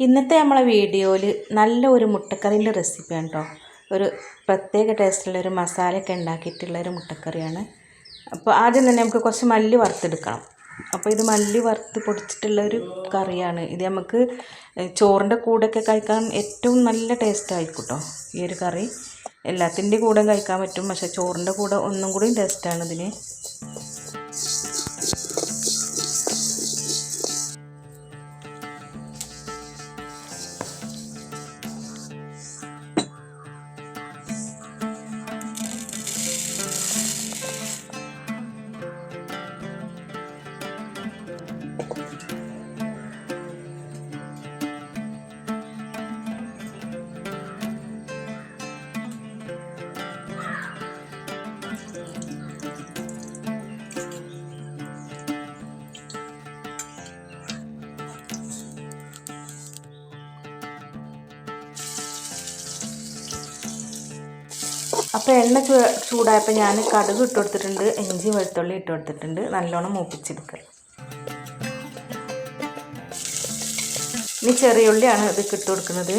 ഇന്നത്തെ നമ്മളെ വീഡിയോയിൽ നല്ല ഒരു മുട്ടക്കറീന്റെ റെസിപ്പിയാണ് കേട്ടോ. ഒരു പ്രത്യേക ടേസ്റ്റുള്ള ഒരു മസാലയൊക്കെ ഉണ്ടാക്കിയിട്ടുള്ള ഒരു മുട്ടക്കറിയാണ്. അപ്പോൾ ആദ്യം തന്നെ നമുക്ക് കുറച്ച് മല്ലി വറുത്തെടുക്കണം. അപ്പോൾ ഇത് മല്ലി വറുത്ത് പൊടിച്ചിട്ടുള്ള ഒരു കറിയാണ്. ഇത് നമുക്ക് ചോറിന്റെ കൂടെയൊക്കെ കഴിക്കാൻ ഏറ്റവും നല്ല ടേസ്റ്റ് ആയിക്കോട്ടോ ഈ ഒരു കറി. എല്ലാത്തിന്റെ കൂടെ കഴിക്കാൻ പറ്റും. പക്ഷേ ചോറിന്റെ കൂടെ ഒന്നും കൂടി ടേസ്റ്റാണ് ഇതിന്. അപ്പോൾ എണ്ണ ചൂടായപ്പോൾ ഞാൻ കടുക് ഇട്ട് കൊടുത്തിട്ടുണ്ട് ഇഞ്ചി വെളുത്തുള്ളി ഇട്ട് കൊടുത്തിട്ടുണ്ട്. നല്ലോണം മൂപ്പിച്ചെടുക്കുക ഇനി ചെറിയ ഉള്ളിയാണ് ഇത് ഇട്ട് കൊടുക്കുന്നത്.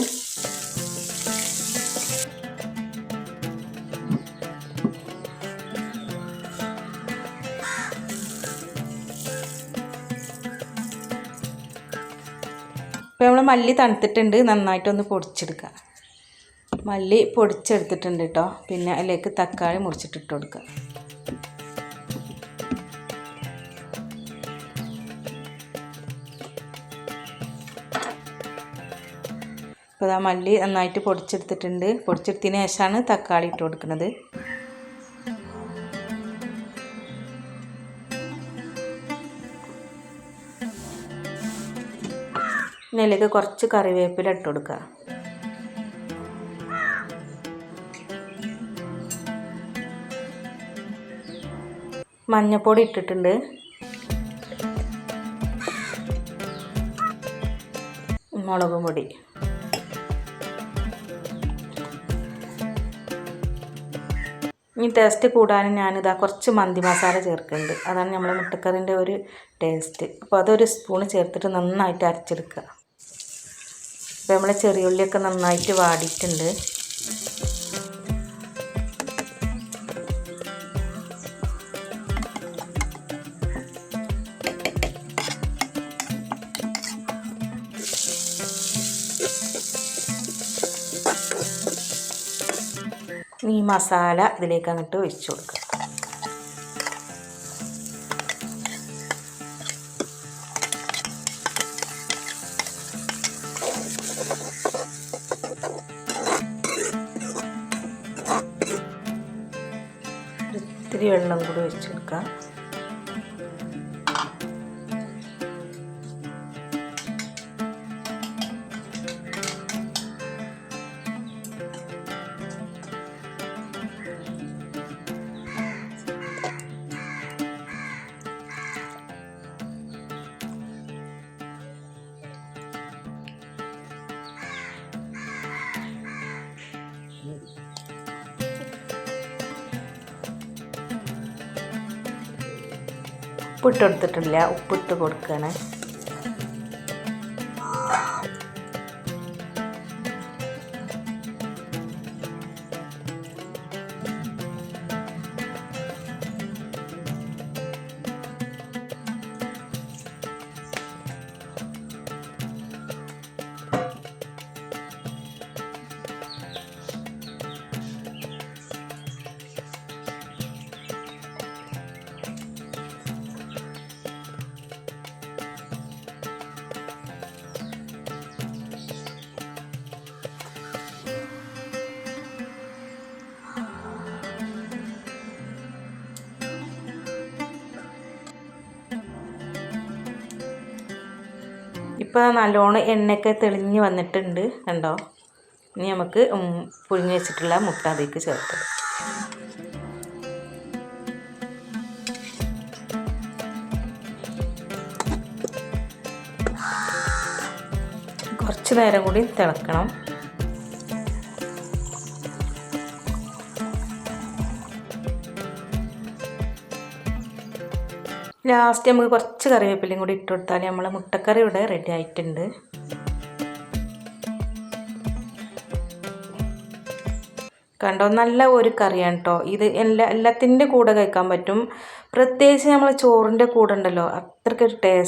ഇപ്പോൾ നമ്മൾ മല്ലി തണുത്തിട്ടുണ്ട് നന്നായിട്ടൊന്ന് പൊടിച്ചെടുക്കുക മല്ലി പൊടിച്ചെടുത്തിട്ടുണ്ട് കേട്ടോ പിന്നെ അതിലേക്ക് തക്കാളി മുറിച്ചിട്ടിട്ട് കൊടുക്കുക. ഇപ്പോൾ ആ മല്ലി നന്നായിട്ട് പൊടിച്ചെടുത്തിട്ടുണ്ട്. പൊടിച്ചെടുത്തതിന് ശേഷമാണ് തക്കാളി ഇട്ട് കൊടുക്കുന്നത്. പിന്നെ കുറച്ച് കറിവേപ്പില ഇട്ട് കൊടുക്കുക. മഞ്ഞപ്പൊടി ഇട്ടിട്ടുണ്ട്. മുളക് പൊടി. ഇനി ടേസ്റ്റ് കൂടാനും ഞാനിതാ കുറച്ച് മന്തി മസാല ചേർക്കുന്നുണ്ട്. അതാണ് നമ്മൾ മുട്ടക്കറിന്റെ ഒരു ടേസ്റ്റ് അപ്പോൾ അതൊരു സ്പൂൺ ചേർത്തിട്ട് നന്നായിട്ട് അരച്ചെടുക്കുക. അപ്പോൾ നമ്മളെ ചെറിയുള്ളിയൊക്കെ നന്നായിട്ട് വാടിയിട്ടുണ്ട്. ഈ മസാല ഇതിലേക്ക് അങ്ങോട്ട് ഒഴിച്ചു കൊടുക്കുക. ഇത്തിരി വെള്ളം കൂടി ഒഴിച്ചു കൊടുക്കുക ഉപ്പിട്ട് കൊടുത്തിട്ടില്ല. ഉപ്പിട്ട് കൊടുക്കുകയാണ് ഇപ്പോൾ നല്ലോണം എണ്ണയൊക്കെ തെളിഞ്ഞ് വന്നിട്ടുണ്ട് കണ്ടോ? ഇനി നമുക്ക് പുഴിഞ്ഞ് വെച്ചിട്ടുള്ള മുട്ട അതിലേക്ക് ചേർത്ത് കുറച്ച് നേരം കൂടി തിളക്കണം. ലാസ്റ്റ് നമുക്ക് കുറച്ച് കറിവേപ്പിലയും കൂടി ഇട്ട് കൊടുത്താൽ നമ്മൾ മുട്ടക്കറി ഇവിടെ റെഡി ആയിട്ടുണ്ട്. കണ്ടോ നല്ല ഒരു കറിയാണ് കേട്ടോ ഇത് എല്ലാ എല്ലാത്തിന്റെ കൂടെ കഴിക്കാൻ പറ്റും. പ്രത്യേകിച്ച് നമ്മൾ ചോറിന്റെ കൂടെ ഉണ്ടല്ലോ അത്രയ്ക്കൊരു ടേസ്റ്റ്